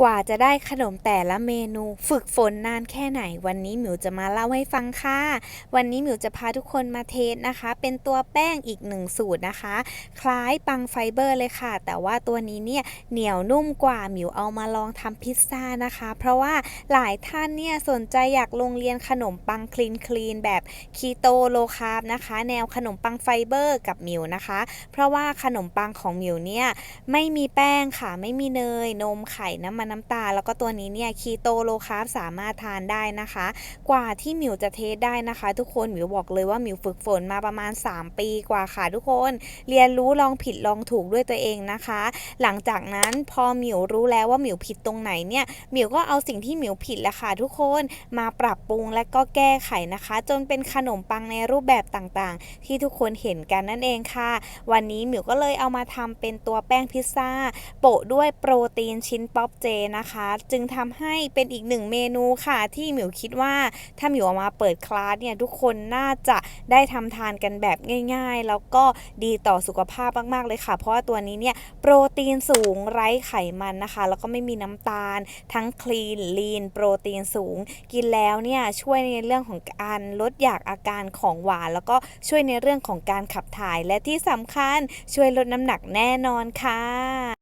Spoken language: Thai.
กว่าจะได้ขนมแต่ละเมนูฝึกฝนนานแค่ไหน วันนี้หมิวจะมาเล่าให้ฟังค่ะ วันนี้หมิวจะพาทุกคนมาเทสนะคะ เป็นตัวแป้งอีกหนึ่งสูตรนะคะ คล้ายปังไฟเบอร์เลยค่ะ แต่ว่าตัวนี้เนี่ยเหนียวนุ่มกว่าหมิวเอามาลองทำพิซซ่านะคะ เพราะว่าหลายท่านเนี่ยสนใจอยากลงเรียนขนมปังคลีนคลีนแบบคีโตโลคาร์บนะคะ แนวขนมปังไฟเบอร์กับหมิวนะคะ เพราะว่าขนมปังของหมิวเนี่ยไม่มีแป้งค่ะไม่มีเนยนมไข่น้ำมันน้ำตาล แล้วก็ตัวนี้เนี่ยคีโตโลคาร์บสามารถทานได้นะคะ กว่าที่หมิวจะเทสได้นะคะ ทุกคนหมิวบอกเลยว่าหมิวฝึกฝนมาประมาณ 3 ปีกว่าค่ะทุกคน เรียนรู้ลองผิดลองถูกด้วยตัวเองนะคะ หลังจากนั้นพอหมิวรู้แล้วว่าหมิวผิดตรงไหนเนี่ยหมิวก็เอาสิ่งที่หมิวผิดแหละค่ะทุกคนมาปรับปรุงและก็แก้ไขนะคะ จนเป็นขนมปังในรูปแบบต่างๆ ที่ทุกคนเห็นกันนั่นเองค่ะ วันนี้หมิวก็เลยเอามาทำเป็นตัวแป้งพิซซ่า โปะด้วยโปรตีนชิ้นป๊อปเจนะคะ จึงทำให้เป็นอีกหนึ่งเมนูค่ะ ที่หมิวคิดว่าถ้าหมิวเอามาเปิดคลาสเนี่ยทุกคนน่าจะได้ทำทานกันแบบง่าย ๆ แล้วก็ดีต่อสุขภาพมากๆเลยค่ะ เพราะว่าตัวนี้เนี่ยโปรตีนสูงไร้ไขมันนะคะ แล้วก็ไม่มีน้ำตาล ทั้งคลีนลีนโปรตีนสูง กินแล้วเนี่ยช่วยในเรื่องของการลดอยากอาการของหวาน แล้วก็ช่วยในเรื่องของการขับถ่ายและที่สำคัญช่วยลดน้ำหนักแน่นอนค่ะ